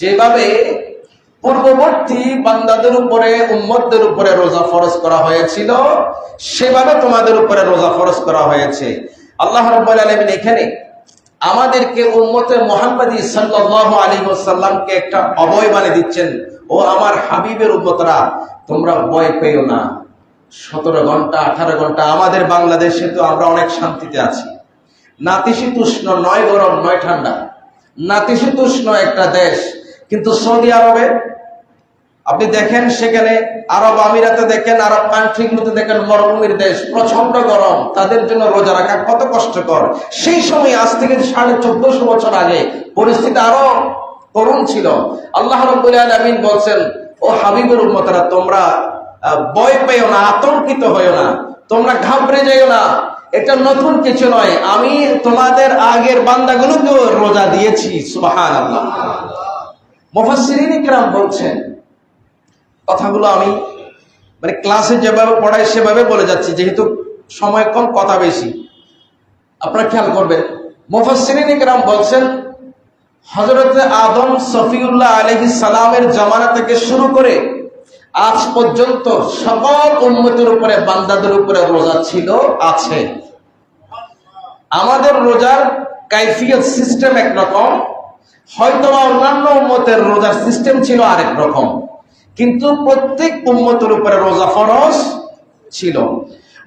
যেভাবে পূর্ববর্তী বান্দাদের উপরে, উম্মতদের উপরে রোজা ফরজ করা হয়েছিল, সেভাবে তোমাদের উপরে রোজা ফরজ করা হয়েছে। আল্লাহ রাব্বুল আলামিন এখানে আমাদেরকে উম্মতে মুহাম্মদী সাল্লাল্লাহু আলাইহি ওয়াসাল্লামকে একটা অবয় বানিয়ে দিচ্ছেন। ও আমার হাবিবের উম্মতরা, তোমরা ভয় পেও না। সতেরো ঘণ্টা, আঠারো ঘণ্টা, আমাদের বাংলাদেশে তো আমরা অনেক শান্তিতে আছি। নাতিশীতোষ্ণ নয় গরম, নয় ঠান্ডা। নাতিশীতোষ্ণ একটা দেশ। কিন্তু সৌদি আরবে, আপনি দেখেন সেখানে আরব আমিরাতে দেখেন, আরব কান্ট্রিগুলোতে দেখেন মরুভূমির দেশ প্রচণ্ড গরম। তাদের জন্য রোজা রাখা কত কষ্টকর। সেই সময় আজ থেকে সাড়ে চোদ্দশো বছর আগে পরিস্থিতি আরও করুণ ছিল। আল্লাহ রব্বুল আলামিন বলছেন, ও হাবিবুর উম্মতরা, তোমরা ভয় পেও না, আতঙ্কিত হয়েও না। তোমরা ঘাবড়ে যাইও না। এটা নতুন কিছু নয়। আমি তোমাদের আগের বান্দাগুলোকেও রোজা দিয়েছি সুবাহান আল্লাহ মুফাসসিরিন ইকরাম বলছেন, কথাগুলো আমি মানে ক্লাসে যেভাবে পড়াই সেভাবে বলে যাচ্ছি, যেহেতু সময় কম, কথা বেশি। আপনারা খেয়াল করবেন, মুফাসসিরিন ইকরাম বলছেন, হযরত আদম সফিউল্লাহ আলাইহিস সালামের জামানা থেকে শুরু করে আজ পর্যন্ত সকল উম্মতের উপরে, বান্দাদের উপরে রোজা ছিল, আছে। আমাদের রোজার কাইফিয়ত সিস্টেম একরকম হয়তো অন্যান্য উম্মতের রোজার সিস্টেম ছিল আরেক রকম। কিন্তু প্রত্যেক উম্মতের উপরে রোজা ফরজ ছিল।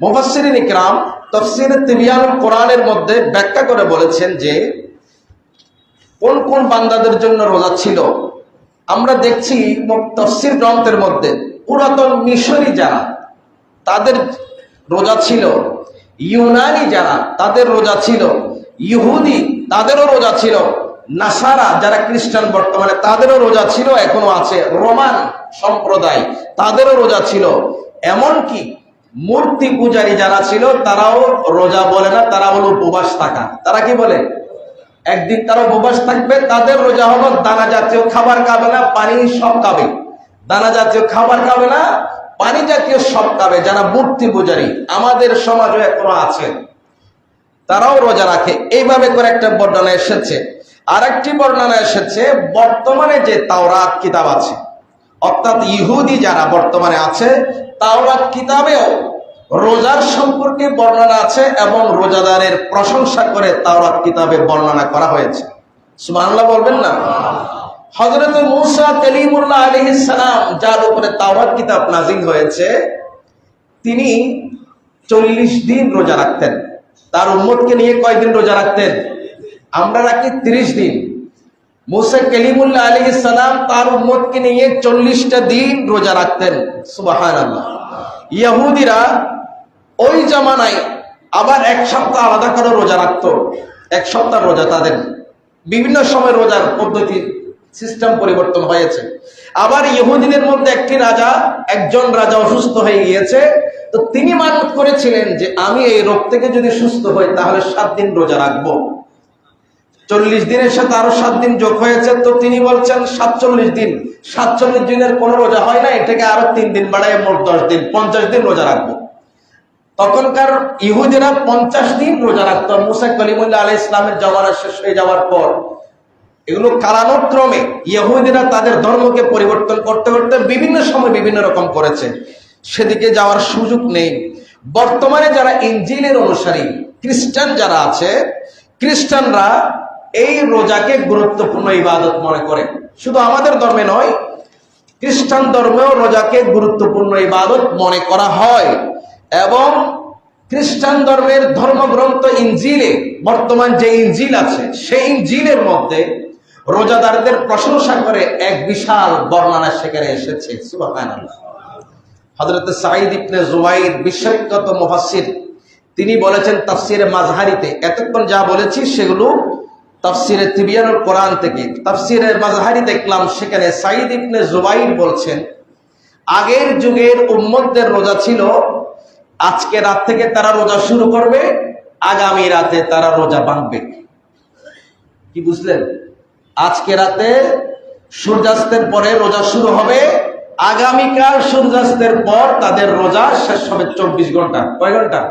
মুফাসসিরিন ইকরাম তাফসীরে তিবিয়ানুল কোরআনের মধ্যে ব্যাখ্যা করে বলেছেন যে, কোন কোন বান্দাদের জন্য রোজা ছিল? আমরা দেখছি তফসির গ্রন্থের মধ্যে, পুরাতন মিশরি যারা, তাদের রোজা ছিল। ইউনানি যারা, তাদের রোজা ছিল। ইহুদি, তাদেরও রোজা ছিল। নাসারা যারা খ্রিস্টান বর্তমানে, তাদেরও রোজা ছিল, এখনও আছে। রোমান সম্প্রদায়, তাদেরও রোজা ছিল। এমনকি মূর্তি পূজারী যারা ছিল, তারাও রোজা বলে না, তারা হলো উপবাস থাকা। তারা কি বলে? একদিন তারা উপবাস থাকবে, তাদের রোজা হলো দানা জাতীয় খাবার খাবে না, পানি সব খাবে। দানা জাতীয় খাবার খাবে না, পানি জাতীয় সব খাবে। যারা মূর্তি পূজারী, আমাদের সমাজও এখনও আছে। তারাও রোজা রাখে। এইভাবে করে একটা বর্ণনা এসেছে। আর একটি বর্ণনা এসেছে, বর্তমানে যে তাওরাত কিতাব আছে, অর্থাৎ ইহুদি যারা বর্তমানে আছে, তাওরাত কিতাবেও রোজার সম্পর্কে বর্ণনা আছে এবং রোজাদারের প্রশংসা করে তাওরাত কিতাবে বর্ণনা করা হয়েছে। সুবহানাল্লাহ বলবেন না? হযরত মূসা কালিমুল্লাহ আলাইহিস সালাম, যার উপরে তাওরাত কিতাব নাজিল হয়েছে, তিনি চল্লিশ দিন রোজা রাখতেন। তার উম্মতকে নিয়ে কয়দিন রোজা রাখতেন? আমরা রাখি ত্রিশ দিন। মুসা কলিমুল্লাহ আলী সালাম তার উম্মতকে নিয়ে চল্লিশটা দিন রোজা রাখতেন। সুবাহান ইয়াহুদিরা ওই জামানায় আবার এক সপ্তাহ আলাদা করে রোজা রাখতো। এক সপ্তাহ রোজা তাদের। বিভিন্ন সময় রোজার পদ্ধতি সিস্টেম পরিবর্তন হয়েছে। আবার ইহুদিনের মধ্যে একটি রাজা, একজন রাজা অসুস্থ হয়ে গিয়েছে। তো তিনি মানত করেছিলেন যে, আমি এই রোগ থেকে যদি সুস্থ হই, তাহলে সাত দিন রোজা রাখব। চল্লিশ দিনের সাথে আরও সাত দিন যোগ হয়েছে। তো তিনি বলছেন, সাতচল্লিশ দিন। সাতচল্লিশ দিনের কোনো রোজা হয় না, এটাকে আরও তিন দিন বাড়ায় মোট দশ দিন। পঞ্চাশ দিন রোজা রাখব। তখনকার ইহুদিরা পঞ্চাশ দিন রোজা রাখতো। মুসা কলিমুল্লাহ আলাই ইসলামের জমানা শেষ হয়ে যাওয়ার পর। এগুলো কালানুক্রমে ইহুদিরা তাদের ধর্মকে পরিবর্তন করতে করতে বিভিন্ন সময় বিভিন্ন রকম করেছে। সেদিকে যাওয়ার সুযোগ নেই। বর্তমানে যারা ইঞ্জিলের অনুসারী, খ্রিস্টান যারা আছে, খ্রিস্টানরা এই রোজাকে গুরুত্বপূর্ণ ইবাদত মনে করে। শুধু আমাদের ধর্মে নয়, খ্রিস্টান ধর্মেও রোজাকে গুরুত্বপূর্ণ ইবাদত মনে করা হয়। এবং খ্রিস্টান ধর্মের ধর্মগ্রন্থ ইঞ্জিলে বর্তমান যে ইঞ্জিল আছে, সেই ইঞ্জিলের মধ্যে রোজাদারদের প্রশংসা করে এক বিশাল বর্ণনা সেখানে এসেছে হযরত সাঈদ ইবনে জুবাইর বিশ্ববিখ্যাত মুফাসসির, তিনি বলেছেন তাফসিরে মাজহারিতে, এতক্ষণ যা বলেছি সেগুলো তাফসিরে তিবিয়ানুল কোরআন থেকে, তাফসিরে মাজহারি দেখলাম সেখানে সাঈদ ইবনে জুবাইর বলছেন, আগের যুগের উম্মতদের রোজা ছিল আজকে রাত থেকে তারা রোজা শুরু করবে, আগামী রাতে তারা রোজা ভাঙবে। কি বুঝলেন? আজকে রাতে সূর্যাস্তের পরে রোজা শুরু হবে, আগামীকাল সূর্যাস্তের পর তাদের রোজা শেষ হবে চব্বিশ ঘণ্টা। কয় ঘণ্টা?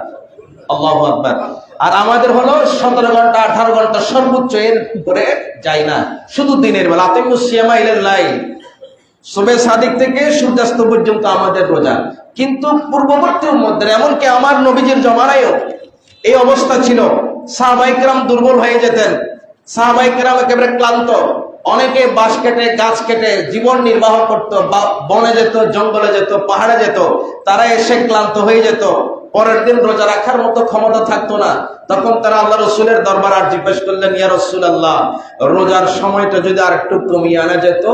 আল্লাহ আকবার। আর আমাদের হলো সতেরো ঘণ্টা, আঠারো ঘণ্টা সর্বোচ্চ এর করে যায় না। শুধু দিনের বেলা। আতিমুসিয়ামা ইলাই সুবে সাদিক থেকে সূর্যাস্ত পর্যন্ত আমাদের রোজা। কিন্তু পূর্ববর্তী মধ্যে, এমনকি আমার নবীজির জমানায়ও এই অবস্থা ছিল। সাহবাইকরাম দুর্বল হয়ে যেতেন। সাহবাইকরাম একেবারে ক্লান্ত। অনেকে বাঁশ কেটে, গাছ কেটে জীবন নির্বাহ করত বনে যেত, জঙ্গলে যেত, পাহাড়ে যেত। তারা এসে ক্লান্ত হয়ে যেত। পরের দিন রোজা রাখার মতো ক্ষমতা থাকতো না। তখন তারা আল্লাহ রসুলের দরবার আর জিজ্ঞেস করলেন, ইয়া রসুল আল্লাহ রোজার সময়টা যদি আর একটু কমিয়ে আনা যেত,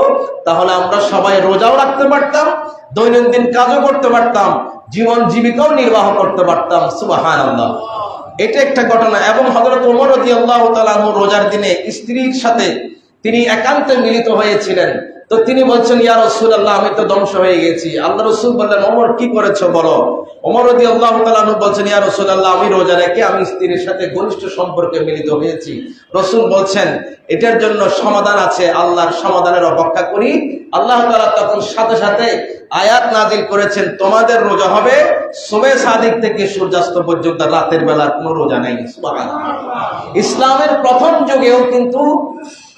তাহলে আমরা সবাই রোজাও রাখতে পারতাম, দৈনন্দিন কাজও করতে পারতাম, জীবন জীবিকাও নির্বাহ করতে পারতাম। সুবাহান আল্লাহ এটা একটা ঘটনা। এবং হজরত উমর রদি আল্লাহ রোজার দিনে স্ত্রীর সাথে তিনি একান্তে মিলিত হয়েছিলেন। তো তিনি বলছেন, ইয়া রসুল আল্লাহ আমি তো ধ্বংস হয়ে গেছি। আল্লাহ রসুল বললেন, ওমর, কি করেছ বলো? ওমর রদি আল্লাহ বলছেন, ইয়া রসুল আল্লাহ আমি রোজা রেখে আমি স্ত্রীর সাথে ঘনিষ্ঠ সম্পর্কে মিলিত হয়েছি। রসুল বলছেন, এটার জন্য সমাধান আছে, আল্লাহর সমাধানের অপেক্ষা করি। আল্লাহ তালা তখন সাথে সাথে আয়াত নাজিল করেছেন, তোমাদের রোজা হবে সোবে সাদিক থেকে সূর্যাস্ত পর্যন্ত, রাতের বেলা কোনো রোজা নেই। ইসলামের প্রথম যুগেও কিন্তু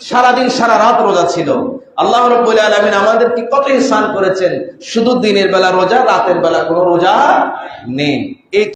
সারাদিন, সারা রাত রোজা ছিল। আল্লাহ রব্বুল আলমিন আমাদেরকে কত ইনসান করেছেন? শুধু দিনের বেলা রোজা, রাতের বেলা কোনো রোজা নেই।